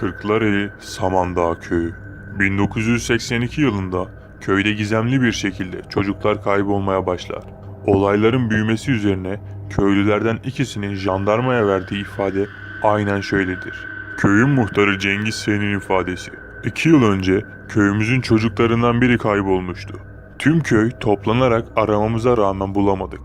Kırklareli Samandağ Köyü 1982 yılında köyde gizemli bir şekilde çocuklar kaybolmaya başlar. Olayların büyümesi üzerine köylülerden ikisinin jandarmaya verdiği ifade aynen şöyledir. Köyün muhtarı Cengiz Sen'in ifadesi. İki yıl önce köyümüzün çocuklarından biri kaybolmuştu. Tüm köy toplanarak aramamıza rağmen bulamadık.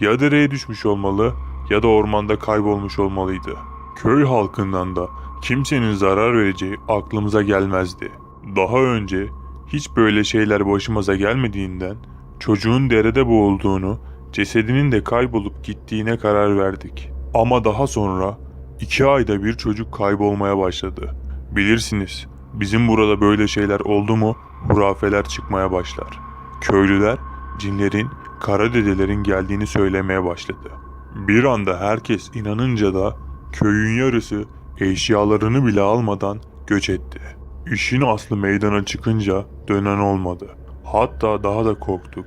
Ya dereye düşmüş olmalı ya da ormanda kaybolmuş olmalıydı. Köy halkından da kimsenin zarar vereceği aklımıza gelmezdi. Daha önce hiç böyle şeyler başımıza gelmediğinden çocuğun derede boğulduğunu, cesedinin de kaybolup gittiğine karar verdik. Ama daha sonra iki ayda bir çocuk kaybolmaya başladı. Bilirsiniz bizim burada böyle şeyler oldu mu hurafeler çıkmaya başlar. Köylüler cinlerin, kara dedelerin geldiğini söylemeye başladı. Bir anda herkes inanınca da köyün yarısı eşyalarını bile almadan göç etti. İşin aslı meydana çıkınca dönen olmadı. Hatta daha da korktuk.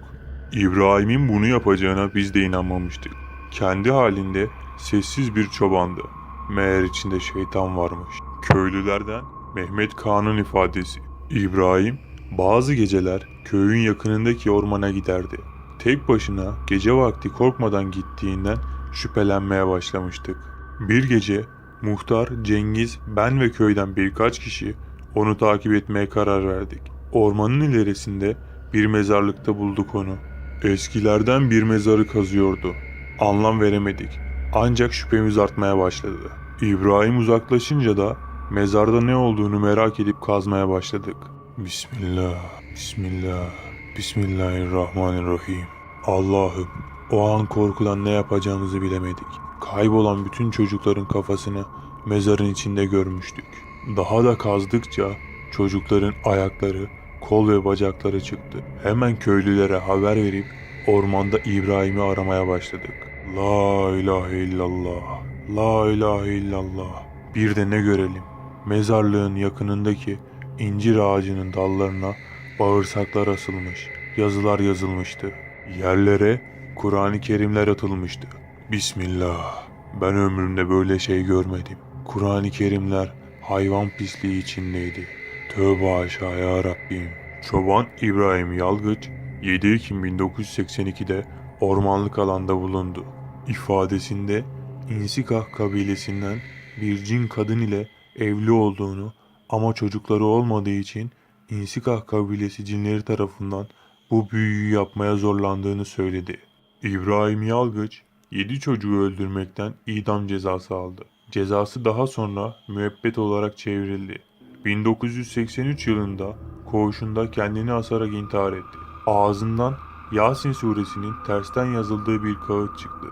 İbrahim'in bunu yapacağına biz de inanmamıştık. Kendi halinde sessiz bir çobandı. Meğer içinde şeytan varmış. Köylülerden Mehmet Kağan'ın ifadesi. İbrahim bazı geceler köyün yakınındaki ormana giderdi. Tek başına gece vakti korkmadan gittiğinden şüphelenmeye başlamıştık. Bir gece muhtar, Cengiz, ben ve köyden birkaç kişi onu takip etmeye karar verdik. Ormanın ilerisinde bir mezarlıkta bulduk onu. Eskilerden bir mezarı kazıyordu. Anlam veremedik. Ancak şüphemiz artmaya başladı. İbrahim uzaklaşınca da mezarda ne olduğunu merak edip kazmaya başladık. Bismillah, Bismillah, Bismillahirrahmanirrahim. Allah'ım o an korkudan ne yapacağımızı bilemedik. Kaybolan bütün çocukların kafasını mezarın içinde görmüştük. Daha da kazdıkça çocukların ayakları, kol ve bacakları çıktı. Hemen köylülere haber verip ormanda İbrahim'i aramaya başladık. La ilahe illallah, la ilahe illallah. Bir de ne görelim? Mezarlığın yakınındaki incir ağacının dallarına bağırsaklar asılmış, yazılar yazılmıştı. Yerlere Kur'an-ı Kerimler atılmıştı. Bismillah. Ben ömrümde böyle şey görmedim. Kur'an-ı Kerimler hayvan pisliği içindeydi. Tövbe aşağı ya Rabbim. Çoban İbrahim Yalgıç 7 Ekim 1982'de ormanlık alanda bulundu. İfadesinde İnsikah kabilesinden bir cin kadın ile evli olduğunu ama çocukları olmadığı için İnsikah kabilesi cinleri tarafından bu büyüyü yapmaya zorlandığını söyledi. İbrahim Yalgıç 7 çocuğu öldürmekten idam cezası aldı. Cezası daha sonra müebbet olarak çevrildi. 1983 yılında koğuşunda kendini asarak intihar etti. Ağzından Yasin suresinin tersten yazıldığı bir kağıt çıktı.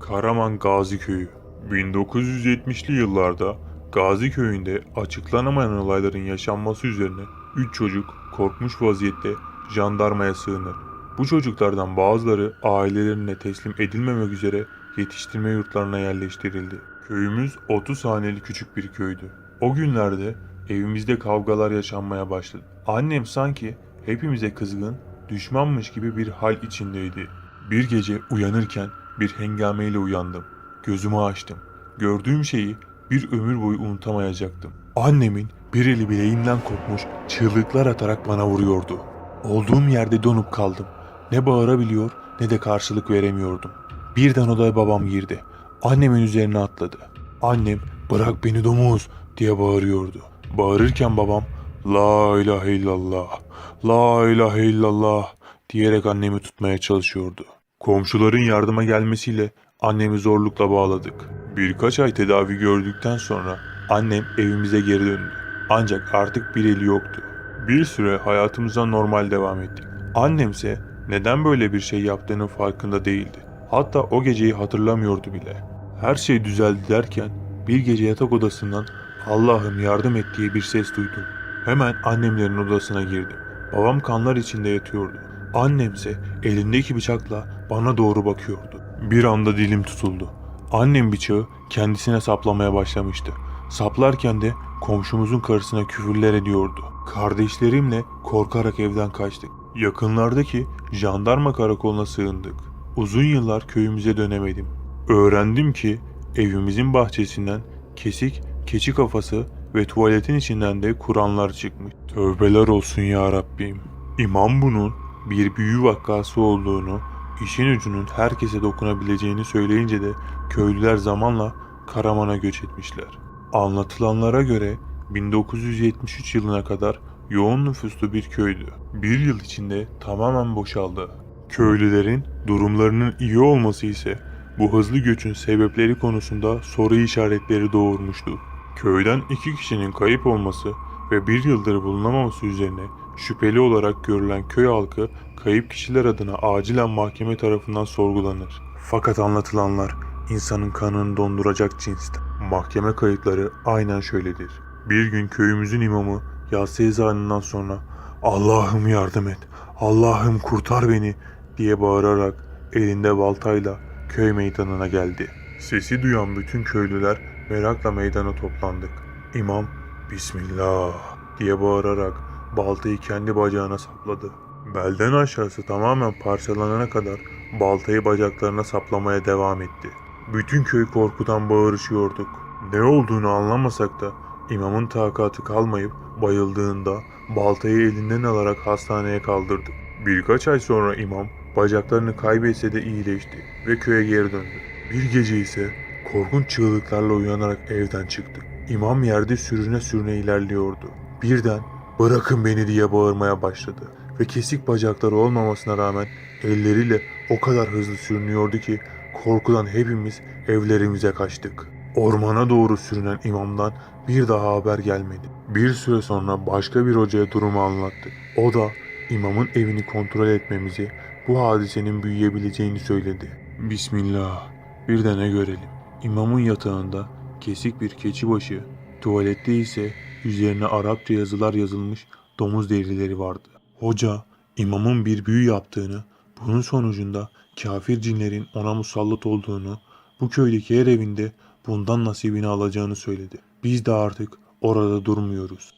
Karaman Gazi Köyü 1970'li yıllarda Gazi Köyü'nde açıklanamayan olayların yaşanması üzerine 3 çocuk korkmuş vaziyette jandarmaya sığınır. Bu çocuklardan bazıları ailelerine teslim edilmemek üzere yetiştirme yurtlarına yerleştirildi. Köyümüz 30 haneli küçük bir köydü. O günlerde evimizde kavgalar yaşanmaya başladı. Annem sanki hepimize kızgın, düşmanmış gibi bir hal içindeydi. Bir gece uyanırken bir hengameyle uyandım. Gözümü açtım. Gördüğüm şeyi bir ömür boyu unutamayacaktım. Annemin bir eli bileğimden kopmuş çığlıklar atarak bana vuruyordu. Olduğum yerde donup kaldım. Ne bağırabiliyor ne de karşılık veremiyordum. Birden odaya babam girdi. Annemin üzerine atladı. Annem bırak beni domuz diye bağırıyordu. Bağırırken babam La ilahe illallah, la ilahe illallah diyerek annemi tutmaya çalışıyordu. Komşuların yardıma gelmesiyle annemi zorlukla bağladık. Birkaç ay tedavi gördükten sonra annem evimize geri döndü. Ancak artık bir eli yoktu. Bir süre hayatımıza normal devam ettik. Annemse neden böyle bir şey yaptığının farkında değildi. Hatta o geceyi hatırlamıyordu bile. Her şey düzeldi derken bir gece yatak odasından Allah'ım yardım et diye bir ses duydum. Hemen annemlerin odasına girdim. Babam kanlar içinde yatıyordu. Annemse elindeki bıçakla bana doğru bakıyordu. Bir anda dilim tutuldu. Annem bıçağı kendisine saplamaya başlamıştı. Saplarken de komşumuzun karısına küfürler ediyordu. Kardeşlerimle korkarak evden kaçtık. Yakınlardaki jandarma karakoluna sığındık. Uzun yıllar köyümüze dönemedim. Öğrendim ki evimizin bahçesinden kesik, keçi kafası ve tuvaletin içinden de Kur'anlar çıkmış. Tövbeler olsun ya Rabbim. İmam bunun bir büyü vakası olduğunu, işin ucunun herkese dokunabileceğini söyleyince de köylüler zamanla Karaman'a göç etmişler. Anlatılanlara göre 1973 yılına kadar yoğun nüfuslu bir köydü. Bir yıl içinde tamamen boşaldı. Köylülerin durumlarının iyi olması ise bu hızlı göçün sebepleri konusunda soru işaretleri doğurmuştu. Köyden iki kişinin kayıp olması ve bir yıldır bulunamaması üzerine şüpheli olarak görülen köy halkı kayıp kişiler adına acilen mahkeme tarafından sorgulanır. Fakat anlatılanlar insanın kanını donduracak cinsten. Mahkeme kayıtları aynen şöyledir. Bir gün köyümüzün imamı yatsı ezanından sonra Allah'ım yardım et, Allah'ım kurtar beni diye bağırarak elinde baltayla köy meydanına geldi. Sesi duyan bütün köylüler merakla meydana toplandık. İmam Bismillah diye bağırarak baltayı kendi bacağına sapladı. Belden aşağısı tamamen parçalanana kadar baltayı bacaklarına saplamaya devam etti. Bütün köy korkudan bağırışıyorduk. Ne olduğunu anlamasak da imamın takatı kalmayıp bayıldığında baltayı elinden alarak hastaneye kaldırdık. Birkaç ay sonra imam bacaklarını kaybetse de iyileşti ve köye geri döndü. Bir gece ise korkunç çığlıklarla uyanarak evden çıktı. İmam yerde sürüne sürüne ilerliyordu. Birden bırakın beni diye bağırmaya başladı ve kesik bacakları olmamasına rağmen elleriyle o kadar hızlı sürünüyordu ki korkudan hepimiz evlerimize kaçtık. Ormana doğru sürünen imamdan bir daha haber gelmedi. Bir süre sonra başka bir hocaya durumu anlattı. O da imamın evini kontrol etmemizi, bu hadisenin büyüyebileceğini söyledi. Bismillah. Bir de ne görelim. İmamın yatağında kesik bir keçi başı, tuvalette ise üzerine Arapça yazılar yazılmış domuz derileri vardı. Hoca imamın bir büyü yaptığını, bunun sonucunda kafir cinlerin ona musallat olduğunu, bu köydeki her evinde bundan nasibini alacağını söyledi. Biz de artık orada durmuyoruz.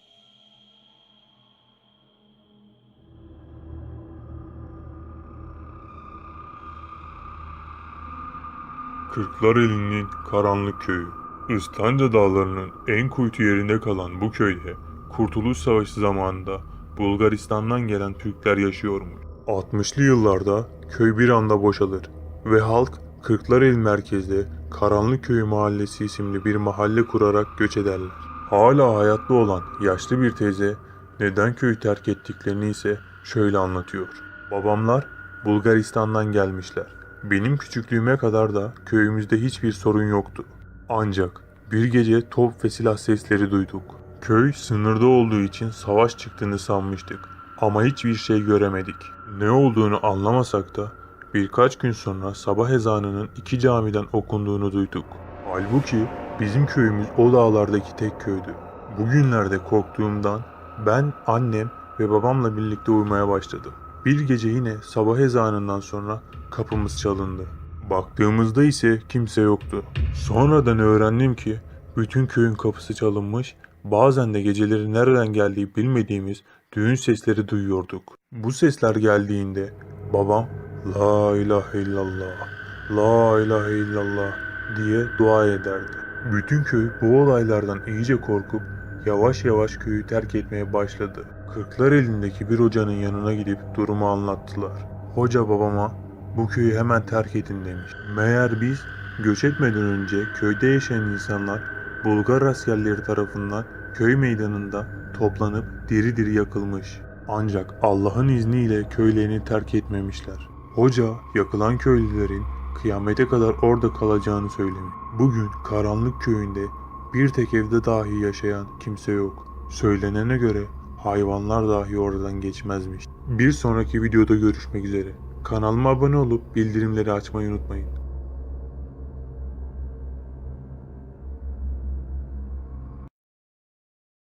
Kırklareli'nin karanlık köyü. İstanca dağlarının en kuytu yerinde kalan bu köyde Kurtuluş Savaşı zamanında Bulgaristan'dan gelen Türkler yaşıyormuş. 60'lı yıllarda köy bir anda boşalır ve halk Kırklareli merkezde Karanlık Köyü Mahallesi isimli bir mahalle kurarak göç ederler. Hala hayatta olan yaşlı bir teyze neden köyü terk ettiklerini ise şöyle anlatıyor. Babamlar Bulgaristan'dan gelmişler. Benim küçüklüğüme kadar da köyümüzde hiçbir sorun yoktu. Ancak bir gece top ve silah sesleri duyduk. Köy sınırda olduğu için savaş çıktığını sanmıştık. Ama hiçbir şey göremedik. Ne olduğunu anlamasak da birkaç gün sonra sabah ezanının iki camiden okunduğunu duyduk. Halbuki bizim köyümüz o dağlardaki tek köydü. Bugünlerde korktuğumdan ben, annem ve babamla birlikte uyumaya başladım. Bir gece yine sabah ezanından sonra kapımız çalındı. Baktığımızda ise kimse yoktu. Sonradan öğrendim ki bütün köyün kapısı çalınmış, bazen de geceleri nereden geldiği bilmediğimiz düğün sesleri duyuyorduk. Bu sesler geldiğinde babam La ilahe illallah, La ilahe illallah diye dua ederdi. Bütün köy bu olaylardan iyice korkup yavaş yavaş köyü terk etmeye başladı. Kırklar elindeki bir hocanın yanına gidip durumu anlattılar. Hoca babama bu köyü hemen terk edin demiş. Meğer biz göç etmeden önce köyde yaşayan insanlar Bulgar askerleri tarafından köy meydanında toplanıp diri diri yakılmış. Ancak Allah'ın izniyle köylerini terk etmemişler. Hoca yakılan köylülerin kıyamete kadar orada kalacağını söylemiş. Bugün karanlık köyünde bir tek evde dahi yaşayan kimse yok. Söylenene göre hayvanlar dahi oradan geçmezmiş. Bir sonraki videoda görüşmek üzere. Kanalıma abone olup bildirimleri açmayı unutmayın.